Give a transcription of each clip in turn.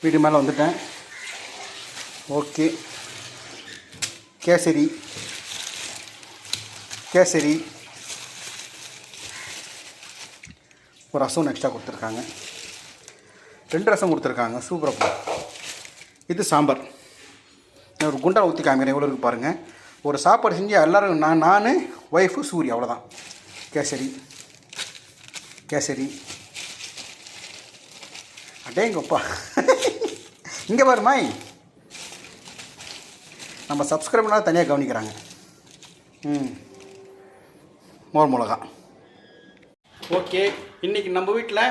வீடு மேலே வந்துட்டேன். ஓகே. கேசரி. கேசரி. ஒரு ரசம் எக்ஸ்ட்ரா கொடுத்துருக்காங்க. ரெண்டு ரசம் கொடுத்துருக்காங்க. சூப்பராக இது சாம்பார். நான் ஒரு குண்டா ஊற்றி காமிக்கிறேன். எவ்வளோ இருக்குது பாருங்கள் ஒரு சாப்பாடு செஞ்சு எல்லோரும் நான் நான் ஒய்ஃபு சூரிய அவ்வளோதான் கேசரி. கேசரி. அடேங்கப்பா. இங்கே பாரு மாய். நம்ம சப்ஸ்கிரைப் பண்ணால் தனியாக கவனிக்கிறாங்க. ம். மோர் மிளகா. ஓகே இன்றைக்கி நம்ம வீட்டில்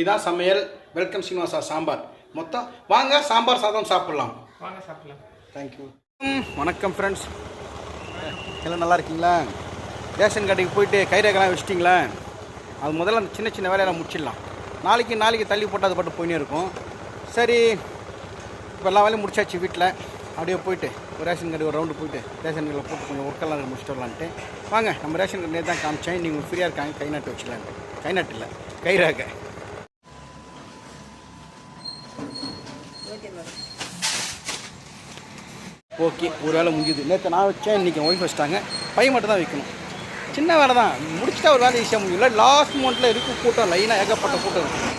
இதான் சமையல். வெல்கம் சீனிவாசா சாம்பார். மொத்தம் வாங்க சாம்பார் சாதம் சாப்பிட்லாம். வாங்க சாப்பிடலாம். தேங்க்யூ வணக்கம் ஃப்ரெண்ட்ஸ் எல்லாம் நல்லா இருக்கீங்களா? ரேஷன் கடைக்கு போயிட்டு கைரேகெல்லாம் வச்சிட்டிங்களா? அது முதல்ல அந்த சின்ன சின்ன வேலையெல்லாம் முடிச்சிடலாம். நாளைக்கு நாளைக்கு தள்ளி போட்டு அது பாட்டு போயினே இருக்கும். சரி இப்போ எல்லா வேலையும் முடிச்சாச்சு வீட்டில். அப்படியே போயிட்டு ஒரு ரேஷன் கடை ஒரு ரவுண்டு போயிட்டு ரேஷன் கடையில் போட்டு கொஞ்சம் ஒர்க்கெல்லாம் முடிச்சுட்டு வரலான்ட்டு. வாங்க நம்ம ரேஷன் கடை தான் காமிச்சேன். நீங்கள் ஃப்ரீயாக இருக்காங்க கை நாட்டு வச்சுக்கலாம் கை நாட்டு இல்லை கைராக ஓகே ஒரு வேலை முடிஞ்சுது. நேற்று நான் வச்சேன் இன்றைக்கி ஒய்ஃப் வச்சிட்டாங்க. பையன் மட்டும் தான் வைக்கணும். சின்ன வேலை தான். முடிச்சிட்டா ஒரு வேலை ஈஸியாக முடியும். இல்லை லாஸ்ட் மந்த்தில் இருக்கும் கூட்டம் லைனாக ஏகப்பட்ட கூட்டம் இருக்கும்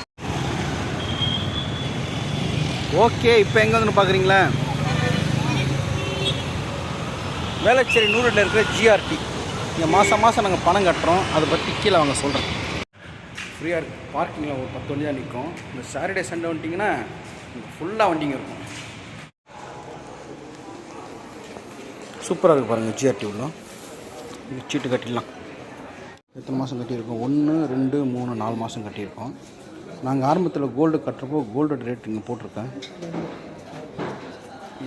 ஓகே இப்போ எங்கே வந்து பார்க்குறீங்களா வேளச்சேரி நூறில் இருக்கிற ஜிஆர்டி இங்கே மாதம் மாதம் நாங்கள் பணம் கட்டுறோம். அதை பற்றி கீழே அவங்க சொல்கிறேன் ஃப்ரீயாக இருக்குது பார்க்கிங்கில் ஒரு பத்து வண்டி தான் நிற்கும் இந்த சாட்டர்டே சண்டே வந்துட்டிங்கன்னா ஃபுல்லாக வண்டிங்க இருக்கும். சூப்பராக இருக்குது பாருங்கள் ஜிஆர்டி உள்ள இது சீட்டு கட்டிடலாம். எத்தனை மாதம் கட்டியிருக்கோம்? ஒன்று ரெண்டு மூணு நாலு மாதம் கட்டியிருக்கோம். நாங்கள் ஆரம்பத்தில் கோல்டு கட்டுறப்போ கோல்டு ரேட் இங்கே போட்டிருக்கேன்.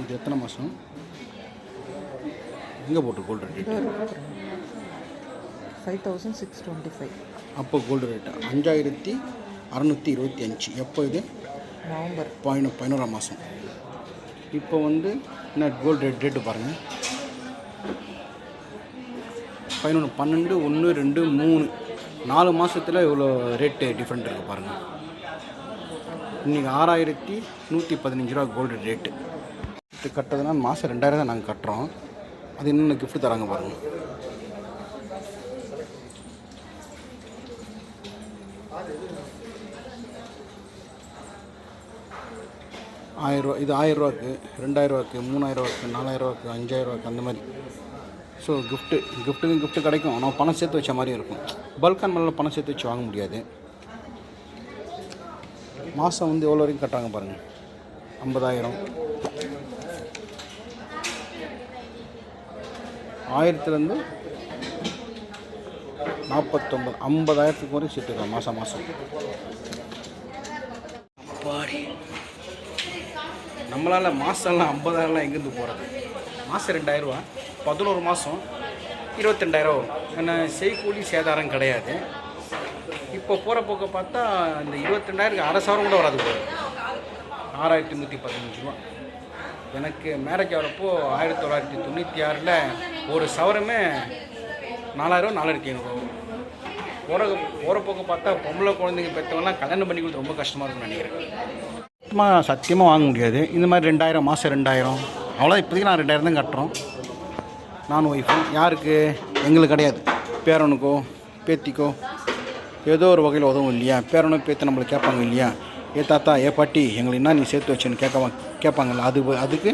இது எத்தனை மாதம்? எங்கே போட்டு gold rate? Five thousand six twenty five அப்போ கோல்டு ரேட்டு அஞ்சாயிரத்தி அறநூற்றி இருபத்தி அஞ்சு. எப்போ இது? நவம்பர். பதினொ பதினோராம் மாதம். இப்போ வந்து என்ன கோல்டு ரேட் ரேட்டு பாருங்கள் பதினொன்று பன்னெண்டு ஒன்று ரெண்டு மூணு. நாலு மாதத்தில் இவ்வளோ ரேட்டு டிஃப்ரெண்ட் இருக்குது பாருங்கள் இன்றைக்கி ஆறாயிரத்தி நூற்றி பதினஞ்சு ரூபா கோல்டு ரேட்டு இது கட்டுறதுனா மாதம் ரெண்டாயிரம் தான் நாங்கள் கட்டுறோம். அது இன்னும் கிஃப்ட்டு தராங்க பாருங்கள் ஆயிரரூவா இது ஆயிரரூவாக்கு ரெண்டாயிரரூவாக்கு மூணாயிரரூவாக்கு நாலாயிரரூவாக்கு அஞ்சாயிரரூவாக்கு அந்த மாதிரி. ஸோ கிஃப்ட்டு கிஃப்ட்டுக்கும் கிஃப்ட்டு கிடைக்கும். ஆனால் பணம் சேர்த்து வச்ச மாதிரி இருக்கும். பல்கான் மேலே பணம் சேர்த்து வச்சு வாங்க முடியாது. மாதம் வந்து எவ்வளோ வரைக்கும் கட்டுறாங்க பாருங்கள் ஐம்பதாயிரம். ஆயிரத்துலேருந்து நாற்பத்தொம்பது ஐம்பதாயிரத்துக்கு வரைக்கும் சேர்த்துக்கலாம் மாதம் மாதம் நம்மளால் மாதம்லாம் ஐம்பதாயிரம்லாம் எங்கேருந்து போகிறது மாதம் ரெண்டாயிரரூவா பதினோரு மாதம் இருபத்தெண்டாயிரம் வரும். ஏன்னா செய்கூலி சேதாரம் கிடையாது. இப்போ போகிற போக்க பார்த்தா இந்த இருபத்தெண்டாயிரம் அரை சவரம் கூட வராது போகுது ஆறாயிரத்தி நூற்றி பதினஞ்சு ரூபா. எனக்கு மேரேஜ் ஆகிறப்போ ஆயிரத்தி தொள்ளாயிரத்தி தொண்ணூற்றி ஆறில் ஒரு சவரமே நாலாயிரம் நாலாயிரத்தி ஐநூறுரூவா வரும் போகிற போகிற போக்க பார்த்தா பொம்பளை குழந்தைங்க பெற்றவங்களாம் கல்யாணம் பண்ணி கொடுத்து ரொம்ப கஷ்டமாக இருக்கும்னு நினைக்கிறேன். சத்தியமாக சத்தியமாக வாங்க முடியாது. இந்த மாதிரி ரெண்டாயிரம் மாதம் ரெண்டாயிரம். அவ்வளோ இப்போதைக்கு நான் ரெண்டாயிரம் தான் கட்டுறோம். நானும் ஒய்ஃபும் யாருக்கு? எங்களுக்கு கிடையாது. பேரனுக்கோ பேத்திக்கோ. ஏதோ ஒரு வகையில் உதவும் இல்லையா? பேரனும் பேத்து நம்மளை கேட்பாங்க இல்லையா? ஏ தாத்தா ஏ பாட்டி எங்களை என்ன நீ சேர்த்து வச்சேன்னு கேட்க கேட்பாங்கல்ல அது அதுக்கு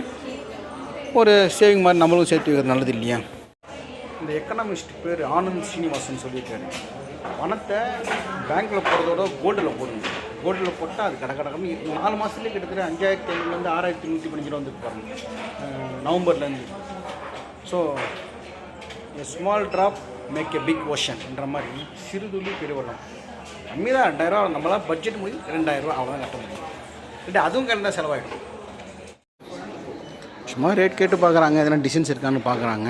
ஒரு சேவிங் மாதிரி நம்மளும் சேர்த்து வைக்கிறது நல்லது இல்லையா? இந்த எக்கனாமிஸ்ட் பேர் ஆனந்த் ஸ்ரீனிவாசன் சொல்லியிருக்காரு. பணத்தை பேங்க்கில் போடுறதோட கோல்டில் போடுங்க. கோல்டில் போட்டால் அது கடை கடக்கணும் நாலு மாதத்துலேயே கிட்டத்தட்ட அஞ்சாயிரத்தி ஐநூறுலேருந்து ஆறாயிரத்தி நூற்றி பதினஞ்சு ரூபா பாருங்க. நவம்பர்லேருந்து so a small drop make a big ஓஷன்ன்ற மாதிரி சிறுதுளி பெருவெள்ளம். கம்மி தான் ரெண்டாயிரரூவா நம்மளால் பட்ஜெட் முடியும் ரெண்டாயிரரூவா அவ்வளோதான் கட்ட முடியும். இல்லை அதுவும் கரெக்டாக செலவாயிடும். சும்மா ரேட் கேட்டு பார்க்குறாங்க எதனா டிசைன்ஸ் இருக்கான்னு பார்க்குறாங்க.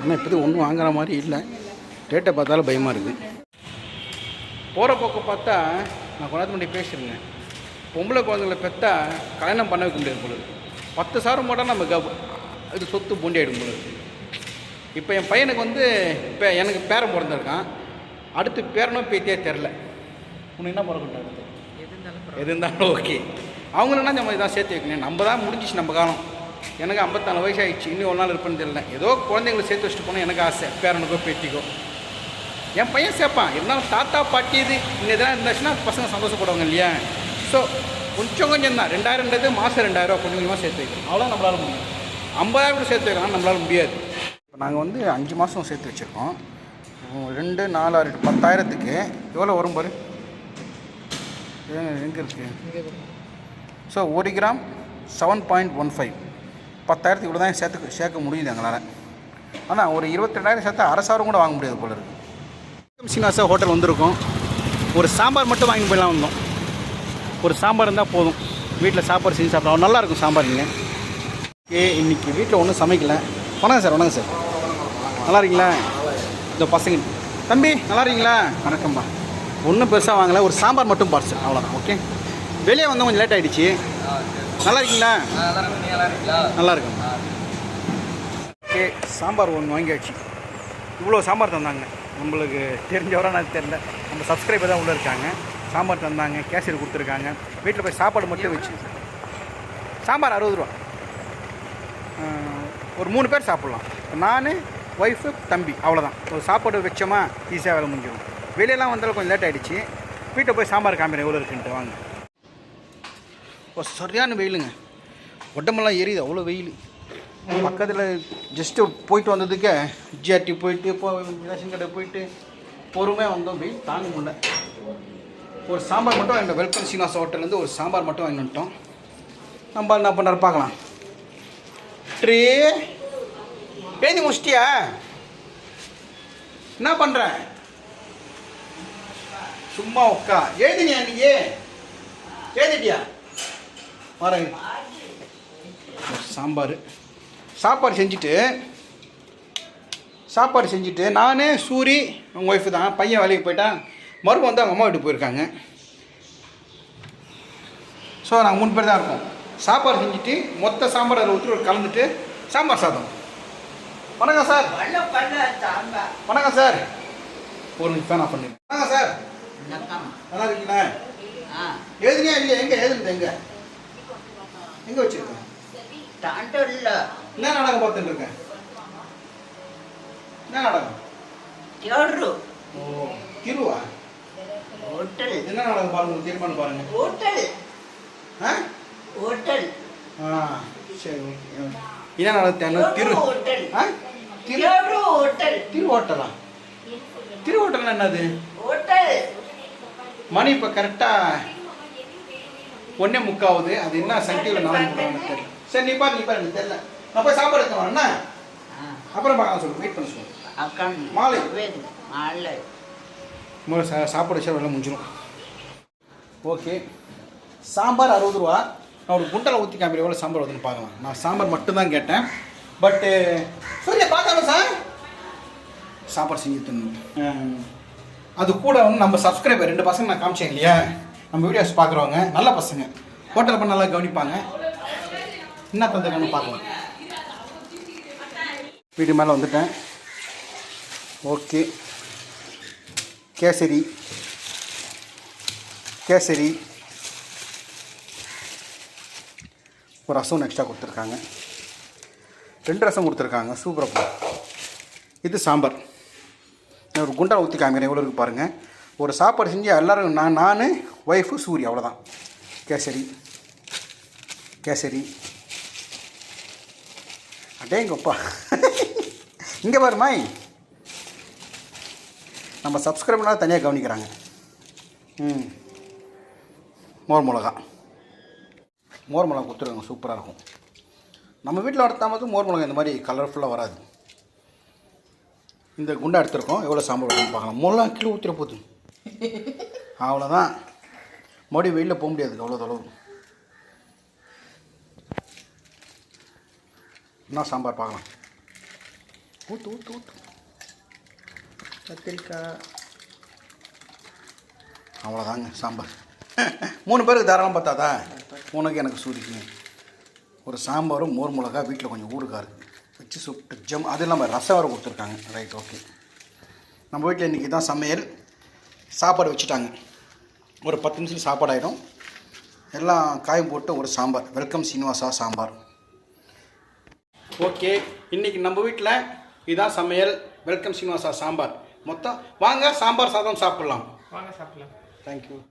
ஆனால் இப்போதைக்கு ஒன்றும் வாங்குற மாதிரி இல்லை. ரேட்டை பார்த்தாலும் பயமாக இருக்குது போகிற போக்க பார்த்தா நான் கொண்டாந்து முன்னாடி பேசியிருந்தேன். பொம்பளை குழந்தைங்களை பெற்றா கல்யாணம் பண்ண வைக்க முடியாது இருக்கு. பத்து சாரம் போட்டால் நம்ம கப் இது சொத்து பூண்டி ஆகிடும் இருக்கு. இப்போ என் பையனுக்கு வந்து இப்போ எனக்கு பேரன் பிறந்திருக்கான். அடுத்து பேரனும் பேத்தியே தெரில உனக்கு என்ன அடுத்து எது இருந்தாலும் எது இருந்தாலும் ஓகே. அவங்கள நம்ம இதான் சேர்த்து வைக்கணும். நம்ம தான் முடிஞ்சிச்சு நம்ம காலம். எனக்கு ஐம்பத்தாலு வயசு ஆயிடுச்சு. இன்னும் ஒரு நாள் இருப்பேன்னு தெரியல. ஏதோ குழந்தைங்களை சேர்த்து வச்சுட்டு போனால் எனக்கு ஆசை. பேரனுக்கோ பேத்திக்கோ. என் பையன் சேர்ப்பான். இருந்தாலும் தாத்தா பாட்டி இது இந்த இதெல்லாம் இருந்துச்சுன்னா பசங்க சந்தோஷப்படுவாங்க இல்லையா? ஸோ கொஞ்சம் கொஞ்சம் தான். ரெண்டாயிரம்ன்றது மாதம் ரெண்டாயிரம் கொஞ்சம் கொஞ்சமாக சேர்த்து வைக்கணும். அவ்வளோ நம்மளால முடியும். ஐம்பதாயிரம் கூட சேர்த்து வைக்கலாம். நம்மளால முடியாது. இப்போ நாங்கள் வந்து அஞ்சு மாதம் சேர்த்து வச்சுருக்கோம். ரெண்டு நாலு ஆறு பத்தாயிரத்துக்கு எவ்வளோ வரும் பாரு? எங்கே இருக்குது. ஸோ ஒரு gram seven point one five பத்தாயிரத்துக்கு இவ்வளோ தான் சேர்த்து சேர்க்க முடியுது எங்களால். ஆனால் ஒரு இருபத்தெண்டாயிரம் சேர்த்தா அரசாரம் கூட வாங்க முடியாது போல இருக்கு. சீனிவாசா ஹோட்டல் வந்திருக்கோம். ஒரு சாம்பார் மட்டும் வாங்கி போயிடலாம் வந்தோம். ஒரு சாம்பார் இருந்தால் போதும். வீட்டில் சாப்பாடு செஞ்சு சாப்பிடலாம். நல்லாயிருக்கும் சாம்பாருங்க ஏ இன்றைக்கி வீட்டில் ஒன்றும் சமைக்கல. வணக்கம் சார் வணக்கம் சார். நல்லா இருக்கீங்களா? இந்த பசங்க. தம்பி நல்லா இருக்கீங்களா? வணக்கம்ப்பா ஒன்றும் பெருசாக வாங்கலை. ஒரு சாம்பார் மட்டும் பார்சல் அவ்வளோதான் ஓகே? வெளியே வந்தால் கொஞ்சம் லேட் ஆகிடுச்சு நல்லா இருக்கீங்களா? நல்லா இருக்கும் ஓகே சாம்பார் ஒன்று வாங்கியாச்சு. இவ்வளோ சாம்பார் தந்தாங்க. நம்மளுக்கு தெரிஞ்சவராக நான் தெரில நம்ம சப்ஸ்கிரைபர் தான் உள்ளே இருக்காங்க. சாம்பார் தந்தாங்க கேசரி கொடுத்துருக்காங்க. வீட்டில் போய் சாப்பாடு மட்டும் வச்சு. சாம்பார் அறுபது ரூபா. ஒரு மூணு பேர் சாப்பிட்லாம். நான் ஒய்ஃபு தம்பி அவ்வளோதான் ஒரு சாப்பாடு வச்சோமா ஈஸியாக வேலை முடிஞ்சிடும். வெளியெல்லாம் வந்தாலும் கொஞ்சம் லேட் ஆகிடுச்சு வீட்டை போய் சாம்பார் காமிக்கிறேன் எவ்வளோ இருக்குன்ட்டு வாங்க. இப்போ சரியான வெயிலுங்க. உடம்பெல்லாம் எரியுது அவ்வளோ வெயில். பக்கத்தில் ஜஸ்ட்டு போயிட்டு வந்ததுக்கு ஜிஆர்டி போயிட்டு இப்போ ரேஷன் கடை போயிட்டு பொறுமையாக வந்தோம். வெயில் தாங்க முடியல. ஒரு சாம்பார் மட்டும் வாங்கிட்டோம் வெல்கம் சீனாஸ் ஹோட்டல்லேருந்து ஒரு சாம்பார் மட்டும் வாங்கிட்டோம் நம்ம என்ன பண்ணுறாரு பார்க்கலாம். ட்ரீ. பேதி முடிச்சிட்டியா? என்ன பண்ணுற சும்மா உக்கா எழுதினியா நீ எழுதிட்டியா? வரேன் சாம்பார். சாப்பாடு செஞ்சுட்டு சாப்பாடு செஞ்சுட்டு நான் சூரி உங்கள் ஒய்ஃபு தான் பையன் வேலைக்கு போயிட்டான். மருமக வந்து அவங்க அம்மா வீட்டுக்கு போயிருக்காங்க. ஸோ நாங்கள் மூணு பேர் தான் இருக்கோம். சாப்பாடு செஞ்சுட்டு மொத்த சாம்பார் அதில் ஊற்றி ஒரு கலந்துட்டு சாம்பார் சாதம். வணக்கம் சார். வணக்கம் சார். ஒரு நிமிஷம் நான் ஆஃப் வணக்கம் சார். நல்லா இருக்கீங்களா? எழுதுனியா இல்லையா? எங்கே? எழுதுனது எங்கே? எங்கே வச்சுருக்கேன் என்ன நாடகம் பார்த்துட்டு இருக்கேன் என்ன நாடகம்? ஓ திருவா? ஹோட்டல் பாருங்க தீர்மானம் பாருங்க. ஹோட்டல் ஹோட்டல் திரு ஹோட்டல் திரு ஹோட்டல் என்னது? மணி இப்போ கரெக்டாக ஒன்னே முக்காவது. அது என்ன சட்டியில் நாளைக்கு சரி நீ பாரு எனக்கு தெரியல. நான் சாப்பாடு எடுத்து வரேன் அப்புறம் பார்க்கலாம் சொல்லு. வெயிட் பண்ண சொல்லு. மாலை. மாலை. முதல்ல சா சாப்பாடு வச்சா வெள்ளம் முடிஞ்சிடும் ஓகே. சாம்பார் அறுபது ரூபா. நான் ஒரு குண்டலை ஊற்றி காமிக்கிற எவ்வளோ சாம்பார் வருதுன்னு பார்க்கலாம். நான் சாம்பார் மட்டும்தான் கேட்டேன். பட்டு சூரிய பார்த்தாலும் சார்? சாப்பாடு செஞ்சு தரணும். அது கூட வந்து நம்ம சப்ஸ்கிரைபர் ரெண்டு பசங்க நான் காமிச்சேன் இல்லையா? நம்ம வீடியோஸ் பார்க்குறவங்க நல்ல பசங்க. ஹோட்டல் பண்ண நல்லா கவனிப்பாங்க. என்ன தந்துருக்கான்னு பார்க்கலாம். வீட்டு மேலே வந்துட்டேன். ஓகே. கேசரி. கேசரி. ஒரு ரசம் எக்ஸ்ட்ரா கொடுத்துருக்காங்க. ரெண்டு ரசம் கொடுத்துருக்காங்க. சூப்பராக இது சாம்பார். நான் ஒரு குண்டா ஊற்றி காமிக்கிறேன். எவ்வளோ இருக்கு பாருங்கள் ஒரு சாப்பாடு செஞ்சு எல்லோரும் நான் நான் ஒய்ஃபு சூரிய அவ்வளோதான் கேசரி. கேசரி. அடேங்கப்பா. இங்கே பாருமாய் நம்ம சப்ஸ்கிரைபர்லாம் தனியாக கவனிக்கிறாங்க. ம். மோர் மிளகா. மோர் மிளகா கொடுத்துருக்காங்க சூப்பராக இருக்கும். நம்ம வீட்டில் வளர்த்தாமது மோர் மிளகா இந்த மாதிரி கலர்ஃபுல்லாக வராது. இந்த குண்டா எடுத்துருக்கோம் எவ்வளோ சாம்பார் பார்க்கலாம். மிளகா கிலோ ஊற்றிட போகுது அவ்வளோதான் மறுபடியும் வெளியில் போக முடியாது அவ்வளோ தொலைவு. என்ன சாம்பார் பார்க்கலாம். ஊற்று ஊற்று ஊற்று கத்திரிக்காய். அவ்வளோதாங்க சாம்பார். மூணு பேருக்கு தாராளம் பார்த்தாதா? உனக்கு எனக்கு சூரிக்குங்க ஒரு சாம்பாரும் மோர் மிளகா வீட்டில் கொஞ்சம் ஊறுகாய் இருக்குது வச்சு சுட்டு ஜம் அது இல்லாமல் ரசம் வர கொடுத்துருக்காங்க. Right okay. நம்ம வீட்டில் இன்றைக்கி தான் சமையல். சாப்பாடு வச்சுட்டாங்க. ஒரு பத்து நிமிஷம் சாப்பாடு ஆகிடும் எல்லாம் காயம் போட்டு ஒரு சாம்பார். வெல்கம் சீனிவாசா சாம்பார். ஓகே இன்றைக்கி நம்ம வீட்டில் இதுதான் சமையல். வெல்கம் சீனிவாசா சாம்பார். மொத்தம் வாங்க சாம்பார் சாதம் சாப்பிட்லாம். வாங்க சாப்பிடலாம். தேங்க்யூ